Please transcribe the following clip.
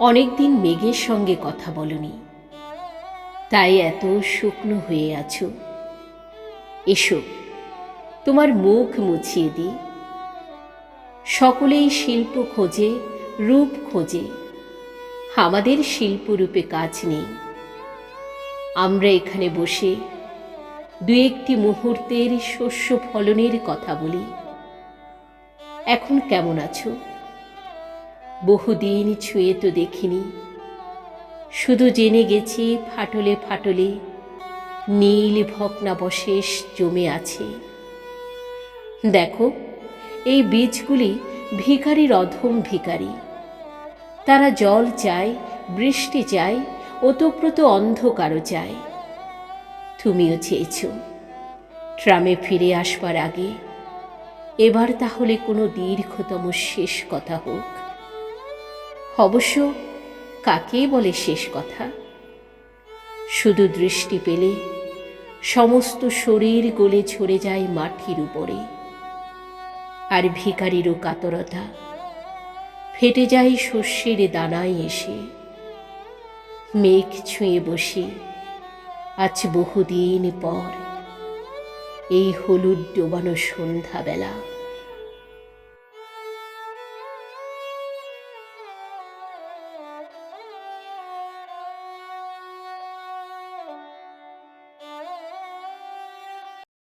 অনেকদিন মেঘের সঙ্গে কথা বলনি। তাই এত শুকনো হয়ে আছো। এসো, তোমার মুখ মুছিয়ে দিই। সকলেই শিল্প খোঁজে, রূপ খোঁজে। আমাদের শিল্পরূপে কাজ নেই। আমরা এখানে বসে দু একটি মুহূর্তের শস্য ফলনের কথা বলি। এখন কেমন আছো? বহুদিন ছুঁয়ে তো দেখিনি। শুধু জেনে গেছি ফাটলে ফাটলে নীল ভগ্নাবশেষ জমে আছে। দেখো, এই বীজগুলি ভিখারির অধম ভিখারি। তারা জল চায়, বৃষ্টি চায়, ওতপ্রোত অন্ধকারও চায়। তুমিও চেয়েছ, ট্রামে ফিরে আসবার আগে। এবার তাহলে কোনো দীর্ঘতম শেষ কথা হোক। অবশ্য কাকেই বলে শেষ কথা? শুধু দৃষ্টি পেলে সমস্ত শরীর গলে ঝরে যায় মাটির উপরে। আর ভিকারিরও কাতরতা ফেটে যায় শস্যের দানায় এসে। মেঘ ছুঁয়ে বসে আজ বহুদিন পর এই হলুদ ডোবানো সন্ধ্যাবেলা।